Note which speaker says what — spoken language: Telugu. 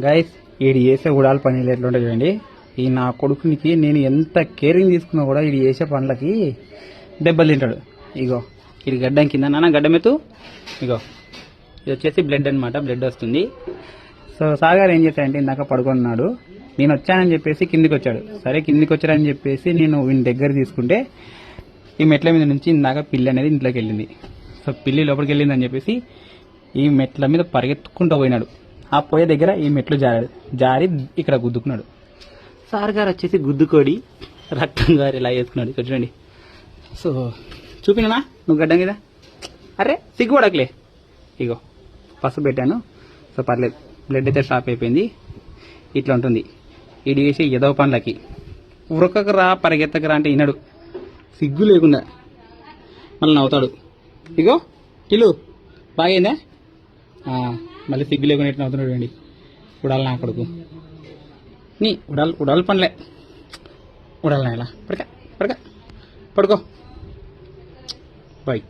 Speaker 1: గైస్ వీడు చేసే ఉడాల పనులు ఎట్లుంటాయి చూడండి. ఈ నా కొడుకునికి నేను ఎంత కేరింగ్ తీసుకున్నా కూడా వీడు చేసే పనులకి దెబ్బలు తింటాడు. ఇగో ఇది గడ్డం కింద నాన్న గడ్డమెత్తు ఇగో ఇది వచ్చేసి బ్లడ్ అనమాట బ్లడ్ వస్తుంది. సో సాగర్ ఏం చేశాడంటే ఇందాక పడుకున్నాడు. నేను వచ్చానని చెప్పేసి కిందికి వచ్చాడు. సరే కిందికి వచ్చాడని చెప్పేసి నేను వీని దగ్గర తీసుకుంటే ఈ మెట్ల మీద నుంచి ఇందాక పిల్లి అనేది ఇంట్లోకి వెళ్ళింది. సో పిల్లి లోపలికి వెళ్ళిందని చెప్పేసి ఈ మెట్ల మీద పరిగెత్తుకుంటూ పోయినాడు. ఆ పొయ్య దగ్గర ఈ మెట్లు జారాడు జారి ఇక్కడ గుద్దుకున్నాడు. సార్ గారు వచ్చేసి గుద్దుకోడి రక్తం గారు ఇలా వేసుకున్నాడు. ఇక్కడ చూడండి. సో చూపినా నువ్వు గడ్డం కదా? అరే సిగ్గుపడకలే. ఇగో పసుపు పెట్టాను. సో పర్లేదు. బ్లడ్ అయితే స్టాప్ అయిపోయింది. ఇట్లా ఉంటుంది. ఇది వేసి ఏదో పనులకి. ఉరకకరా పరిగెత్తకరా పరిగెత్తకు రా అంటే వినడు. సిగ్గు లేకుండా. మళ్ళీ నవ్వుతాడు. ఇగో ఇల్లు బాగైందా? మళ్ళీ సిగ్గు లేకుండా ఎట్లా నవ్వుతున్నాడు చూడండి. ఉడాలి నా కొడుకు. నీ ఉడాలి ఉడాలి పనిలే. ఉడాలి నా ఇలా. పడక పడక పడుకో. బై.